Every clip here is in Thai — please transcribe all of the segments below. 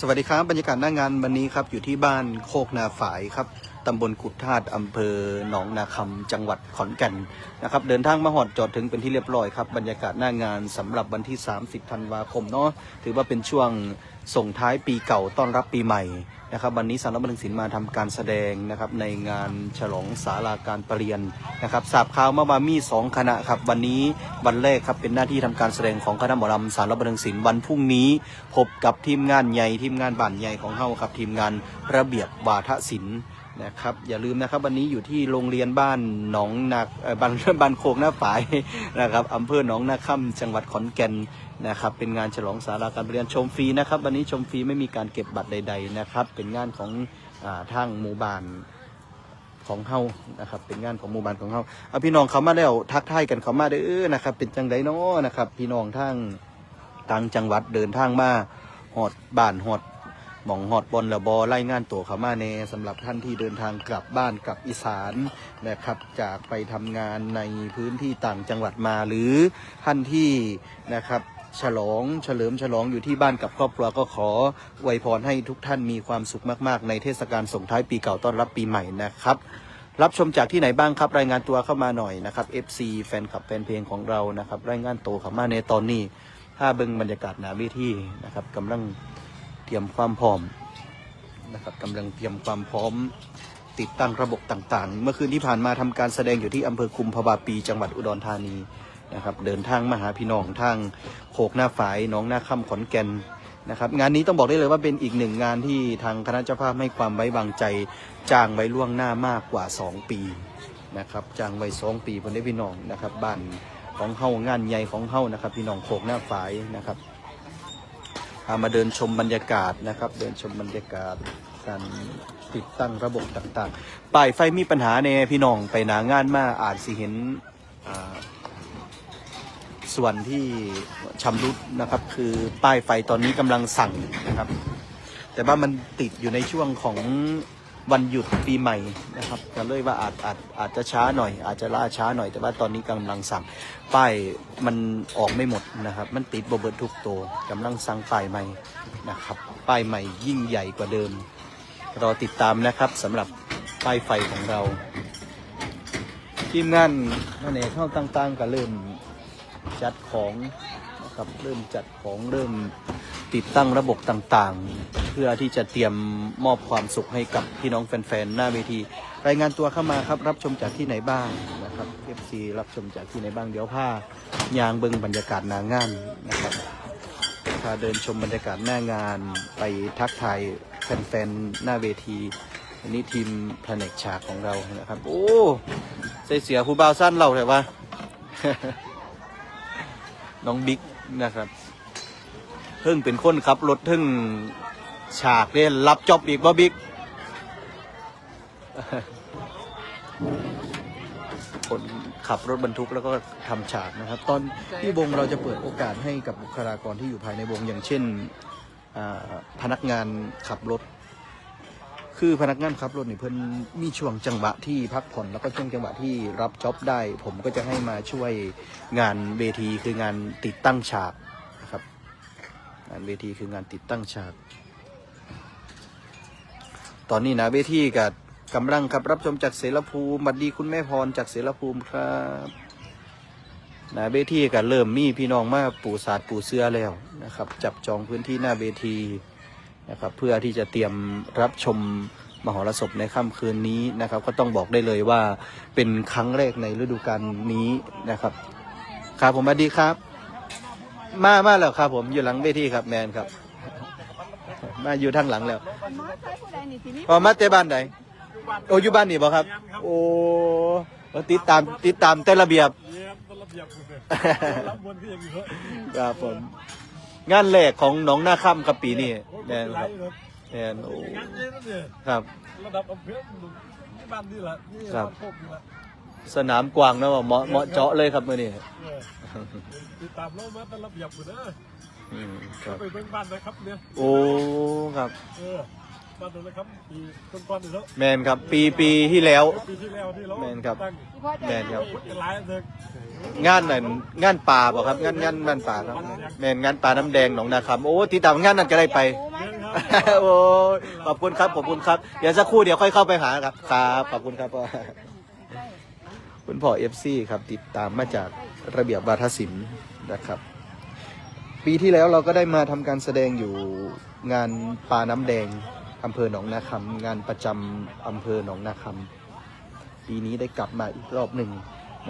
สวัสดีครับบรรยากาศหน้างานวันนี้ครับอยู่ที่บ้านโคกนาฝายครับ ตำบลกุดธาตุอำเภอหนองนาคำจังหวัดขอนแก่นนะครับเดินทางมาหอดจอดถึงเป็นที่เรียบร้อยครับบรรยากาศหน้างานสำหรับวันที่ 30ธันวาคมเนาะถือว่าเป็นช่วงส่งท้ายปีเก่าต้อนรับปีใหม่นะครับวันนี้สารบันเทิงศิลป์มาทำการแสดงนะครับในงานฉลองศาลาการประเรียนนะครับทราบข่าวมาว่ามีสองคณะครับวันนี้วันแรกครับเป็นหน้าที่ทำการแสดงของคณะหมอลำสารบันเทิงศิลป์วันพรุ่งนี้ พบกับทีมงานใหญ่ทีมงานบ้านใหญ่ของเฮาครับทีมงานระเบียบวาทศิลป์ นะครับ อย่าลืมนะครับ วันนี้อยู่ที่โรงเรียนบ้านหนองนาบ้านบ้านโคกหน้าฝายนะครับอำเภอหนองนาค่ำจังหวัดขอนแก่นนะครับ เป็นงานฉลองสาราการเรียนชมฟรีนะครับ วันนี้ชมฟรีไม่มีการเก็บบัตรใด ๆนะครับ เป็นงานของอทางหมู่บ้านของเฮานะครับ เป็นงานของหมู่บ้านของเฮาเอาพี่น้องเขามาแล้วทักทายกันเขามาเด้อนะครับ เป็นจังไดเนาะนะครับ พี่น้องทางต่างจังหวัดเดินทางมาหอดบ้านหอด หมองหอดบอลและบอไล่งานตัวเขามาแน่สำหรับท่านที่เดินทางกลับบ้านกลับอีสานนะครับ จากไปทำงานในพื้นที่ต่างจังหวัดมาหรือท่านที่นะครับฉลองเฉลิมฉลองอยู่ที่บ้านกับครอบครัวก็ขออวยพรให้ทุกท่านมีความสุขมาก ๆ ในเทศกาลส่งท้ายปีเก่าต้อนรับปีใหม่นะครับ รับชมจากที่ไหนบ้างครับ รายงานตัวเข้ามาหน่อยนะครับ FC แฟนคลับแฟนเพลงของเรานะครับ รายงานตัวเข้ามาในตอนนี้ ถ้าเบิ่งบรรยากาศหนาเวทีนะครับกำลัง เตรียมความพร้อมนะครับกำลังเตรียมความพร้อมติดตั้งระบบต่างๆ เมื่อคืนที่ผ่านมาทำการแสดงอยู่ที่อำเภอคุมพบาปี จังหวัดอุดรธานีนะครับ เดินทางมาหาพี่น้องทางโขกหน้าฝายน้องหน้าค่ำขอนแก่นนะครับ งานนี้ต้องบอกได้เลยว่าเป็นอีกหนึ่งงานที่ทางคณะเจ้าภาพให้ความไว้วางใจจ้างไว้ล่วงหน้ามากกว่า 2 ปีนะครับจ้างไว้สองปีคนได้พี่น้องนะครับบ้านของเฮางานใหญ่ของเฮานะครับ พี่น้องโขกหน้าฝายนะครับ พามาเดินชมบรรยากาศนะครับ เดินชมบรรยากาศการติดตั้งระบบต่างๆป้ายไฟมีปัญหาในพี่น้องไปหนางานมาอาจสิเห็นส่วนที่ชำรุดนะครับ คือป้ายไฟตอนนี้กำลังสั่งนะครับ แต่ว่ามันติดอยู่ในช่วงของ วันหยุดปีใหม่นะครับก็เลยว่าอาจอาจอาจจะช้าหน่อย อาจจะล่าช้าหน่อยแต่ว่าตอนนี้กำลังสั่งป้ายมันออกไม่หมดนะครับ มันติดบเบิดทุกตัวกำลังสั่งป้ายใหม่นะครับ ป้ายใหม่ยิ่งใหญ่กว่าเดิม รอติดตามนะครับสำหรับป้ายไฟของเราทีมงานแผนเข้าต่างๆ ก็เริ่มจัดของนะครับเริ่มจัดของเริ่มติดตั้งระบบต่างๆ เพื่อที่จะเตรียมมอบความสุขให้กับพี่น้องแฟนๆหน้าเวที รายงานตัวเข้ามาครับ รับชมจากที่ไหนบ้างนะครับ FC รับชมจากที่ไหนบ้างเดี๋ยวผ้ายางเบิงบรรยากาศนางานนะครับพาเดินชมบรรยากาศหน้างานไปทักทายแฟนๆหน้าเวทีอันนี้ทีมแผนกฉากของเรานะครับ โอ้ใส่เสียผู้บ่าวสั้นเราแต่ว่า น้องบิ๊กนะครับเพิ่งเป็นคนขับรถเพิ่ง ฉากเล่นรับจ็อบอีกบ่บิ๊กคนขับรถบรรทุกแล้วก็ทำฉากนะครับ ตอนที่วงเราจะเปิดโอกาสให้กับบุคลากรที่อยู่ภายในวงอย่างเช่นพนักงานขับรถ คือพนักงานขับรถนี่เพิ่นมีช่วงจังหวะที่พักผ่อนแล้วก็ช่วงจังหวะที่รับจ็อบได้ ผมก็จะให้มาช่วยงานเวทีคืองานติดตั้งฉากนะครับ งานเวทีคืองานติดตั้งฉาก ตอนนี้นะเวทีกับกำลังครับรับชมจากเสรภูมิบัดดีคุณแม่พรจากเสรภูมิครับนะเวทีกับเริ่มมีพี่น้องมาปูศาสตร์ปูเสื้อแล้วนะครับ จับจองพื้นที่หน้าเวทีนะครับ เพื่อที่จะเตรียมรับชมมหรสพในค่ำคืนนี้นะครับ ก็ต้องบอกได้เลยว่าเป็นครั้งแรกในฤดูกาลนี้นะครับครับผมสวัสดีครับ มามาแล้วครับผมอยู่หลังเวทีครับแมนครับ มาอยู่ทางหลังแล้ว มาใช้ผู้ใดนี่สิมีพอมาเตบ้านไหนโอ้อยู่บ้านนี่บ่ครับ โอ้ติดตามติดตามแต่ระเบียบเยี่ยมต้นระเบียบเลยรับบนก็ยังอยู่เยอะครับผมงานแรกของหนองหน้าค่ำครับปีนี้แมนครับเลยแมนโอ้งานเยอะนะเนี่ยครับ ระดับอำเภอที่บ้านนี่แหละนี่ครับบ้านโคกนี่แหละสนามกว้างนะว่าเหมาะเหมาะเจาะเลยครับมื่อนี้เออติดตามเรามาต้นระเบียบอยู่นะอืมครับไปเบิ่งบ้านนะครับเนี่ยโอ้ครับเออ บ้านตรงนะครับปีต้นก้อนนี่แล้วแมนครับ ปีปีที่แล้ว ปีที่แล้วที่เราแม่นครับ ตั้งที่พ่อจะแม่นครับ พุทธหลายเถอะงานนั่นงานป่าบ่ครับงานงานบ้านป่าครับ แมนงานป่าน้ำแดงหนองนาคำโอ้ติดตามงานนั้นก็ได้ไปเรื่องครับ โอ้ยขอบคุณครับ ขอบคุณครับ เดี๋ยวสักครู่เดี๋ยวค่อยเข้าไปหาครับ ครับ ขอบคุณครับพ่อคุณพ่อเอฟซีครับ ติดตามมาจากระเบียบวาทศิลป์นะครับ ปีที่แล้วเราก็ได้มาทำการแสดงอยู่งานปลาน้ำแดง อำเภอหนองนาคำงานประจำอำเภอหนองนาคำปีนี้ได้กลับมาอีกรอบหนึ่ง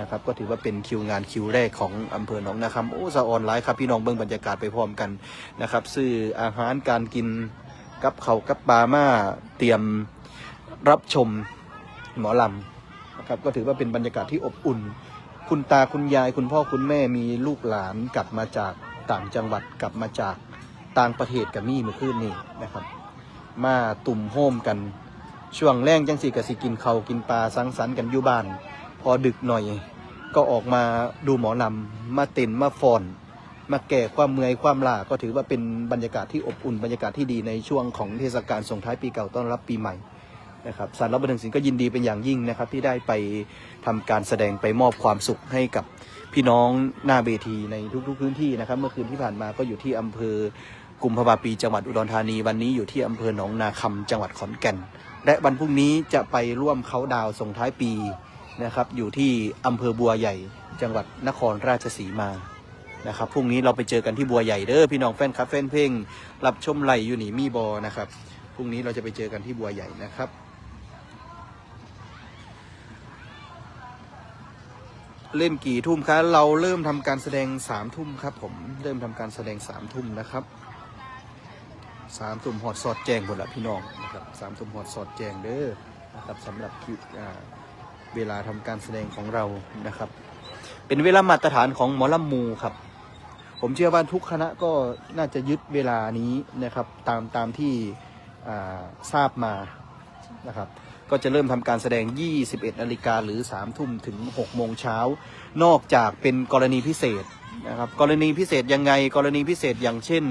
นะครับ ก็ถือว่าเป็นคิวงานคิวแรกของอำเภอหนองนาคำโอ้สะออนไลน์ครับพี่น้องเบิ่งบรรยากาศไปพร้อมกันนะครับซื้ออาหารการกินกับเขากับปลามาเตรียมรับชมหมอลำนะครับก็ถือว่าเป็นบรรยากาศที่อบอุ่น คุณตาคุณยายคุณพ่อคุณแม่มีลูกหลานกลับมาจากต่างจังหวัดกลับมาจากต่างประเทศกับมี่เมื่อคืนนี้นะครับ มาตุ่มโฮมกัน ช่วงแรงจังสีกับสิกินเขากินปลาสังสรรค์กันอยู่บ้าน พอดึกหน่อย ก็ออกมาดูหมอลำมาเต้นมาฟอน มาแก่ความเมื่อยความลาก็ถือว่าเป็นบรรยากาศที่อบอุ่นบรรยากาศที่ดีในช่วงของเทศกาลส่งท้ายปีเก่าต้อนรับปีใหม่นะครับสารรับบันเทิงศิลป์ก็ยินดีเป็นอย่างยิ่งนะครับ ที่ได้ไปทำการแสดงไปมอบความสุขให้กับพี่น้องหน้าเวทีในทุกๆพื้นที่นะครับ เมื่อคืนที่ผ่านมาก็อยู่ที่อำเภอ กุมภาวะปีจังหวัดอุดรธานีวันนี้อยู่ที่อำเภอหนองนาคำจังหวัดขอนแก่น และวันพรุ่งนี้จะไปร่วมเขาดาวส่งท้ายปีนะครับ อยู่ที่อำเภอบัวใหญ่ จังหวัดนครราชสีมานะครับพรุ่งนี้เราไปเจอกันที่บัวใหญ่เด้อพี่น้องแฟนคลับแฟนเพลงรับชมไหลอยู่นี่มีบอนะครับพรุ่งนี้เราจะไปเจอกันที่บัวใหญ่นะครับ เล่นกี่ทุ่มคะเราเริ่มทำการแสดงสามทุ่มครับผมเริ่มทำการแสดงสามทุ่มนะครับ สามทุ่มหอดสอดแจงหมดละพี่น้องนะครับสามทุ่มหอดสอดแจงเด้อนะครับสำหรับเวลาทำการแสดงของเรานะครับ เป็นเวลามาตรฐานของหมอลำมูครับ ผมเชื่อว่าทุกคณะก็น่าจะยึดเวลานี้นะครับ ตามตามที่ทราบมานะครับก็จะเริ่มทำการแสดง 21 นาฬิกาหรือ 3 ทุ่มถึง 6 โมงเช้า นอกจากเป็นกรณีพิเศษนะครับ กรณีพิเศษยังไง กรณีพิเศษอย่างเช่น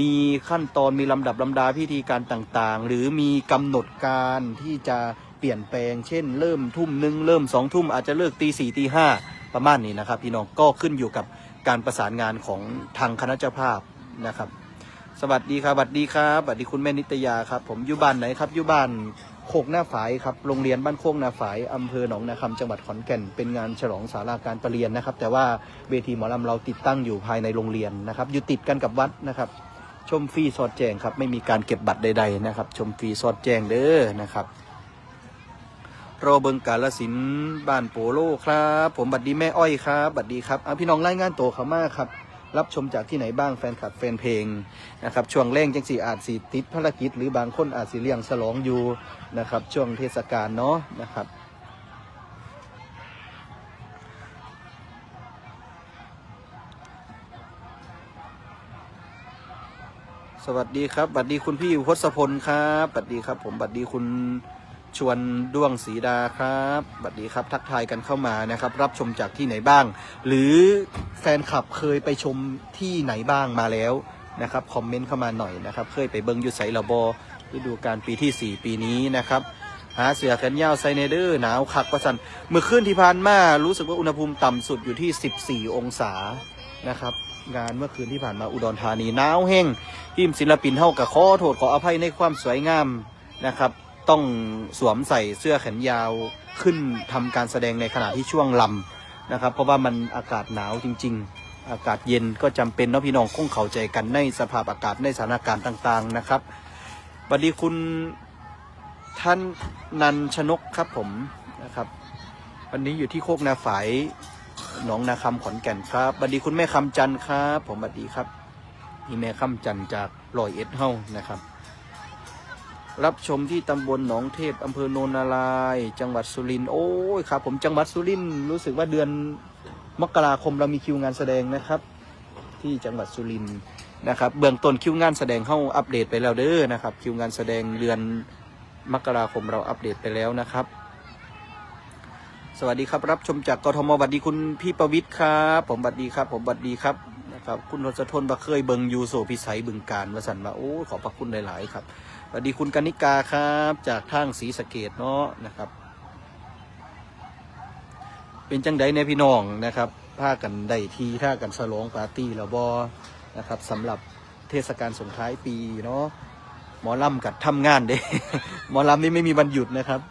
มีขั้นตอนมีลำดับลำดาพิธีการต่างๆ หรือมีกำหนดการที่จะเปลี่ยนแปลง เช่น เริ่มทุ่มหนึ่งเริ่มสองทุ่มอาจจะเลิกตีสี่ตีห้าประมาณนี้นะครับ พี่น้องก็ขึ้นอยู่กับการประสานงานของทางคณะเจ้าภาพนะครับ สวัสดีครับสวัสดีครับสวัสดีคุณแม่นิตยาครับ ผมอยู่บ้านไหนครับอยู่บ้านโคกหน้าฝายครับโรงเรียนบ้านโคกหน้าฝายอำเภอหนองนาคำจังหวัดขอนแก่นเป็นงานฉลองสาราการประเรียนนะครับ แต่ว่าเวทีหมอลำเราติดตั้งอยู่ภายในโรงเรียนนะครับ อยู่ติดกันกับวัดนะครับ ชมฟรีสอดแจงครับ ไม่มีการเก็บบัตรใด ๆ นะครับ ชมฟรีสอดแจงเด้อนะครับรอเบิงกาลสินบ้านโปโลครับ ผมบัดดีแม่อ้อยครับบัดดีครับเอาพี่น้องรายงานโตเขามากครับ รับชมจากที่ไหนบ้างแฟนคลับแฟนเพลงนะครับช่วงแรงจังสีอาจสีติดภารกิจ หรือบางคนอาจสีเลี้ยงฉลองอยู่นะครับช่วงเทศกาลเนาะนะครับ สวัสดีครับบัดดีคุณพี่พศพลครับบัดดีครับ ผมบัดดีคุณชวนด้วงศรีดาครับบัดดีครับ ทักทายกันเข้ามานะครับ รับชมจากที่ไหนบ้าง หรือแฟนคลับเคยไปชมที่ไหนบ้างมาแล้วนะครับคอมเมนต์เข้ามาหน่อยนะครับ เคยไปเบิงอยูไสระบอฤดูการปีที่ 4 ปีนี้นะครับหาเสือแขนยาวไซเนเดอร์หนาวคักประสันเมื่อคืนที่ผ่านมารู้สึกว่าอุณหภูมิต่ำสุดอยู่ที่ 14 องศา นะครับงานเมื่อคืนที่ผ่านมาอุดรธานีหนาวแห้งทีมศิลปินเท่ากับขอโทษขออภัยในความสวยงามนะครับ ต้องสวมใส่เสื้อแขนยาวขึ้นทำการแสดงในขณะที่ช่วงลำนะครับ เพราะว่ามันอากาศหนาวจริง ๆ อากาศเย็นก็จำเป็นเนาะพี่น้องคงเข้าใจกันในสภาพอากาศในสถานการณ์ต่างๆนะครับบัดดีคุณท่านนันชนกครับผมนะครับ วันนี้อยู่ที่โคกนาฝาย หนองนาคำขอนแก่นครับบัดดีคุณแม่คำจันทร์ครับ ผมบัดดีครับนี่แม่คำจันทร์จากลอยเอ็ดเฮ้านะครับ รับชมที่ตำบลหนองเทพอำเภอโนนนารายจังหวัดสุรินทร์โอ้ยครับ ผมจังหวัดสุรินทร์รู้สึกว่าเดือนมกราคมเรามีคิวงานแสดงนะครับ ที่จังหวัดสุรินทร์นะครับ เบื้องต้นคิวงานแสดงเข้าอัปเดตไปแล้วเด้อนะครับ คิวงานแสดงเดือนมกราคมเราอัปเดตไปแล้วนะครับ สวัสดีครับ รับชมจากกทมสวัสดีคุณพี่ประวิทย์ครับ ผมสวัสดีครับ ผมสวัสดีครับนะครับ คุณทศทนบะเคยเบิงยูโซพิสัยบึงการวสันว่าโอ้ขอบพระคุณหลาย ๆ ครับสวัสดีคุณกนิกาครับ จากทางศรีสะเกดเนาะนะครับ เป็นจังไดในพี่น้องนะครับพากันได้ทีท่ากันสลองปาร์ตี้แล้วบอนะครับสำหรับเทศกาลส่งท้ายปีเนาะหมอลำกับทำงานเด้หมอลำนี่ไม่มีวันหยุดนะครับ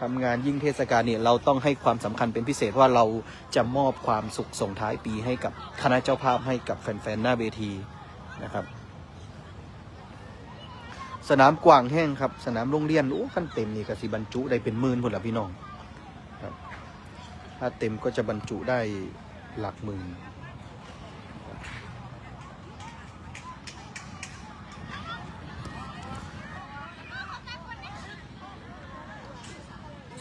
ทำงานยิ่งเทศกาลเนี่ยเราต้องให้ความสำคัญเป็นพิเศษว่าเราจะมอบความสุขส่งท้ายปีให้กับคณะเจ้าภาพให้กับแฟนๆ หน้าเวทีนะครับ สนามกว้างแห้งครับ สนามโรงเรียนโอ้ขั้นเต็มนี่กสิบรรจุได้เป็นหมื่นพุ่นละพี่น้องครับถ้าเต็มก็จะบรรจุได้หลักหมื่น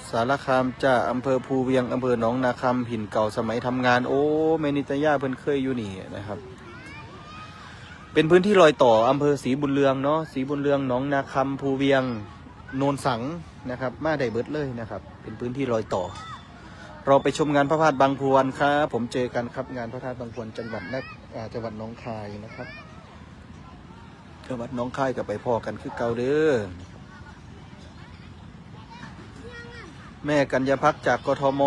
สารคามจ้าอำเภอภูเวียงอำเภอหนองนาคำหินเก่าสมัยทำงาน โอ้เมนิตยาเพิ่นเคยอยู่นี่นะครับ เป็นพื้นที่รอยต่ออำเภอศรีบุญเรืองเนาะศรีบุญเรืองหนองนาคำภูเวียงโนนสังนะครับ มาได้เบิดเลยนะครับ เป็นพื้นที่รอยต่อ เราไปชมงานพระธาตุบางพวนครับผมเจอกันครับงานพระธาตุบางพวนจังหวัดนักจังหวัดหน้องคายนะครับจังหวัดหน้องคายกับไปพ่อกันคือเก่าเด้อ แม่กัญญาพักจากกทม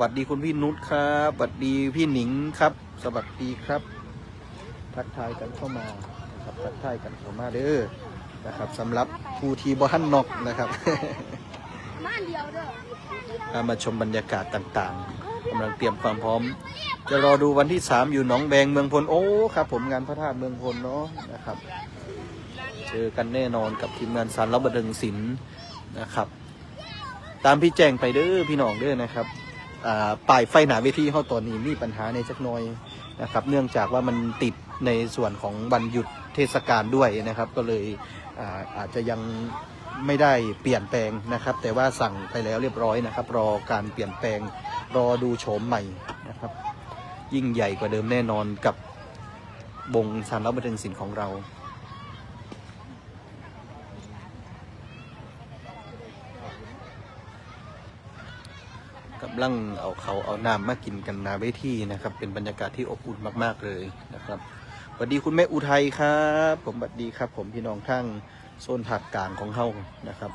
บัดดีคุณพี่นุชครับบัดดีพี่หนิงครับ สวัสดีครับ ทักทายกันเข้ามานะครับทักทายกันเข้ามาเด้อนะครับสำหรับผู้ที่บ่ทันนอกนะครับบ้าเดียวเด้ออ่ามาชมบรรยากาศต่างๆกำลังเตรียมความพร้อม จะรอดูวันที่ 3 อยู่หนองแบงเมืองพลโอ้ครับ ผมงานพระธาตุเมืองพลเนาะนะครับ เจอกันแน่นอนกับทีมงานสารรับบันเทิงศิลป์นะครับ ตามพี่แจ้งไปเด้อพี่น้องเด้อนะครับอ่าป้ายไฟหนาเวทีเขาตอนนี้มีปัญหาในจักหน่อยนะครับ เนื่องจากว่ามันติดในส่วนของวันหยุดเทศกาลด้วยนะครับ ก็เลยอาอาจจะยังไม่ได้เปลี่ยนแปลงนะครับ แต่ว่าสั่งไปแล้วเรียบร้อยนะครับ รอการเปลี่ยนแปลงรอดูโฉมใหม่นะครับ ยิ่งใหญ่กว่าเดิมแน่นอนกับวงสารรับบันเทิงศิลป์ของเรา ลังเอาเขาเอาน้ำมากินกันนาเวทีนะครับ เป็นบรรยากาศที่อบอุ่นมากๆเลยนะครับสวัสดีคุณแม่อุทัยครับ ผมสวัสดีครับ ผมพี่น้องทั้งโซนภาคกลางของเฮานะครับ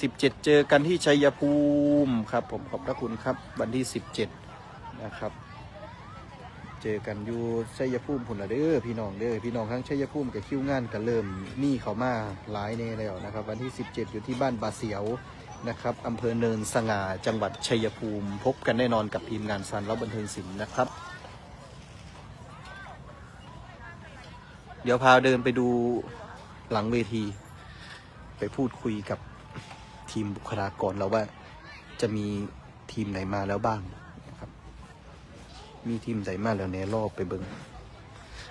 17 เจอกันที่ชัยภูมิครับ ผมขอบพระคุณครับ วันที่ 17 นะครับ เจอกันอยู่ชัยภูมิพุ่นละเด้อพี่น้องเด้อพี่น้องทั้งชัยภูมิกับคิวงานกันเริ่มนี่เขามาหลายเน่แล้วนะครับ วันที่ 17 อยู่ที่บ้านบาเสียว นะครับอำเภอเนินสง่าจังหวัดชัยภูมิ พบกันแน่นอนกับทีมงานซันรับบันเทิงศิลป์นะครับ เดี๋ยวพาเดินไปดูหลังเวที ไปพูดคุยกับทีมบุคลากรเราว่าจะมีทีมไหนมาแล้วบ้างนะครับ มีทีมไหนมาแล้วแน่รอบไปเบิง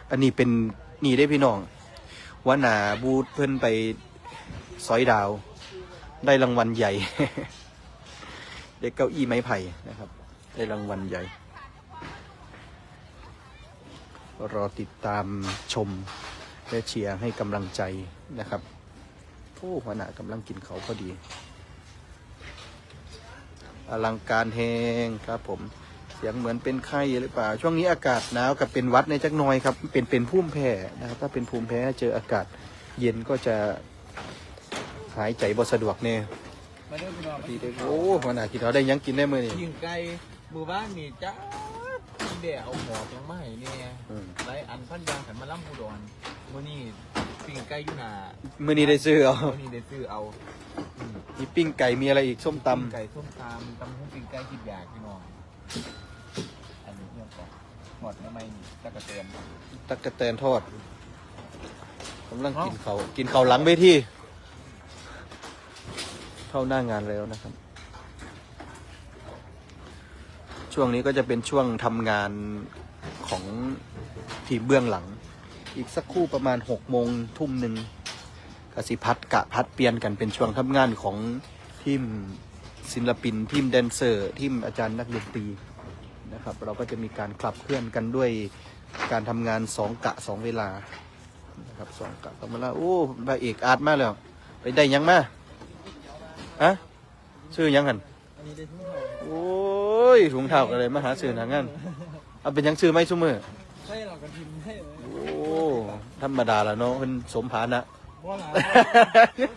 อันนี้เป็นนี่ได้พี่น้องว่าหนาบูธเพิ่นไปซอยดาว ได้รางวัลใหญ่ได้เก้าอี้ไม้ไผ่นะครับ ได้รางวัลใหญ่ รอติดตามชมและเชียร์ให้กำลังใจนะครับโอ้หัวหน้ากำลังกินเขาพอดี อลังการแหงครับผมเสียงเหมือนเป็นไข้หรือเปล่า ช่วงนี้อากาศหนาวกับเป็นวัดในจักน่อยครับ เป็นเป็นภูมิแพ้นะครับ ถ้าเป็นภูมิแพ้เจออากาศเย็นก็จะ หายใจบ่สะดวกเนี่ยมาเด้อพี่น้องดีเด้อโอ้หัวหน้ากินเขาวได้หยังกินได้มื้อนี่ยิงไก่หมู่บ้านนี่จ้าเดี๋ยวเอาหมอกยังไม่เนี่ยอืมไรอันพันยางขันมาล่ำผู้ดอนมื่อนี้ปิ้งไก่อยู่หนามื้อนี้ได้ซื้อเอามื่อนี้ได้ซื้อเอาอืมมีปิ้งไก่มีอะไรอีกส้มตำ ปิ้งไก่ส้มตำตำหุ้งปิ้งไก่คิดอยากพี่น้องอันนี้เรื่องก่อนหมดไม่ไม่นี่ตะกะเตียน ตักกะแตนทอดกำลังกินเขาวกินเขาวหลังเวที เข้าหน้างานแล้วนะครับ ช่วงนี้ก็จะเป็นช่วงทำงานของทีมเบื้องหลัง อีกสักครู่ประมาณหกโมงทุ่มหนึ่งกสิพัดกะพัดเปลี่ยนกันเป็นช่วงทำงานของทีมศิลปินทีมแดนเซอร์ทีมอาจารย์นักดนตรีนะครับ เราก็จะมีการขับเคลื่อนกันด้วยการทำงานสองกะสองเวลานะครับสองกะสองเวลาโอ้พระเอกอาร์ตมากแล้ว ไปได้ยังมา ฮะชื่อหยังกันอันนี้ได้ทุ่งทองโอ้ยถุงเท้าอะไรมาหาซื้อหนังงั้นเอาเป็นหยังชื่อไหมชุ่มือให้เรากันทิมให้เลยโอ้ธรรมดาละเนาะเป็นสมฐานะบ่ล่ะ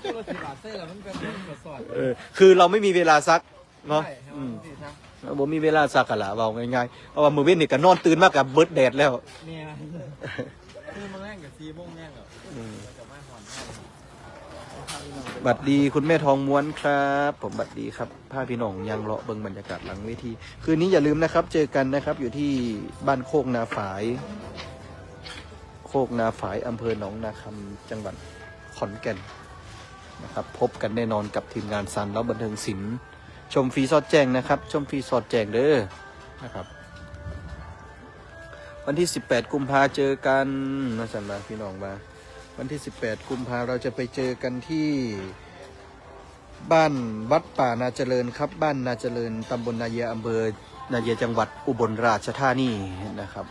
ตัวละสิบบาทเส้นละมันเป็นเรื่องกระสอดเออคือเราไม่มีเวลาซักเนาะใช่ครับอืมพี่ครับเราบ่มีเวลาซักกันละเบาง่ายๆเพราะว่ามือเว้นนี่ก็นอนตื่นมากกับเบิดแดดแล้วเนี่ยคือมาแรกกับซีโมงแรกกับ อืม จะมาหอนให้ บัดดีคุณแม่ทองม้วนครับ ผมบัดดีครับพาพี่น้องยังเลาะเบิงบรรยากาศหลังเวที คืนนี้อย่าลืมนะครับ เจอกันนะครับ อยู่ที่บ้านโคกนาฝาย โคกนาฝายอำเภอหนองนาคำจังหวัดขอนแก่นนะครับ พบกันแน่นอนกับทีมงานซันแล้วบันเทิงศิลป์ชมฟรีสอดแจงนะครับ ชมฟรีสอดแจงเด้อนะครับ วันที่ 18 กุมภาเจอกันนะสันบาพี่น้องมา วันที่ 18 กุมภาเราจะไปเจอกันที่บ้านวัดป่านาเจริญครับ บ้านนาเจริญตำบลนาเยอำเภอนาเยจังหวัดอุบลราชธานีนะครับ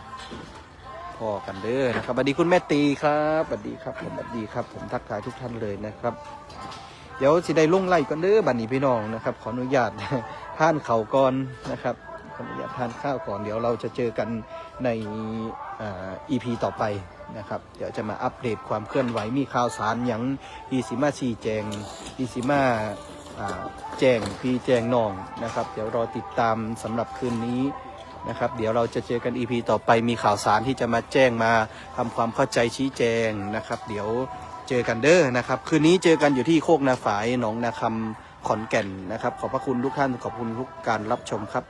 พ่อกันเด้อนะครับสวัสดีคุณแม่ตีครับสวัสดีครับผมสวัสดีครับ ผมทักทายทุกท่านเลยนะครับ เดี๋ยวสิได้ลงไล่ก่อนเด้อบัดนี้พี่น้องนะครับ ขออนุญาตทานเข่าวก่อนนะครับขออนุญาตทานข้าวก่อนเดี๋ยวเราจะเจอกันในอ่า EP ต่อไป นะครับ เดี๋ยวจะมาอัปเดตความเคลื่อนไหวมีข่าวสารอย่างอีซิมาชีแจงอีซิมาอ่าแจงพี่แจงน้องนะครับ เดี๋ยวรอติดตามสำหรับคืนนี้นะครับ เดี๋ยวเราจะเจอกัน EP ต่อไปมีข่าวสารที่จะมาแจ้งมาทำความเข้าใจชี้แจงนะครับ เดี๋ยวเจอกันเด้อนะครับ คืนนี้เจอกันอยู่ที่โคกนาฝายหนองนาคำขอนแก่นนะครับ ขอบพระคุณทุกท่านขอบคุณทุกการรับชมครับ